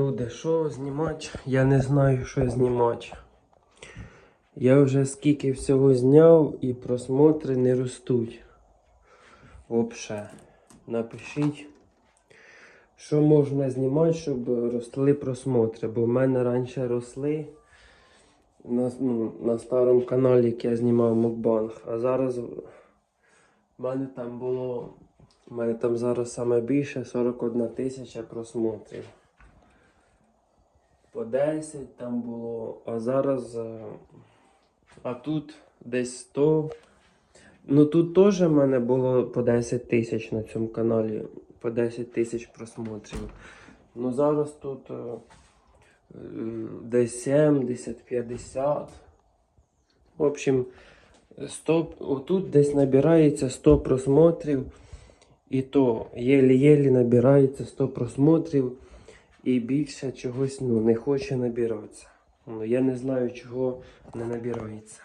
Люди, що знімати? Я не знаю, що знімати. Я вже скільки всього зняв і просмотри не ростуть. Вообще. Напишіть, що можна знімати, щоб росли просмотри. Бо в мене раніше росли на, ну, на старому каналі, як я знімав Мукбанг. А зараз в мене там було. У мене там зараз саме більше 41 тисяча просмотрів. По 10 там було, а зараз. е, А тут десь 100. Ну тут теж в мене було по 10 тисяч на цьому каналі. По 10 тисяч просмотрів. Ну зараз тут е, е, десь 70, 50. В общем, 100, отут десь набирається 100 просмотрів. І то єлі-єлі набирається 100 просмотрів і більше чогось ну, не хоче набиратися. Ну, я не знаю, чого не набирається.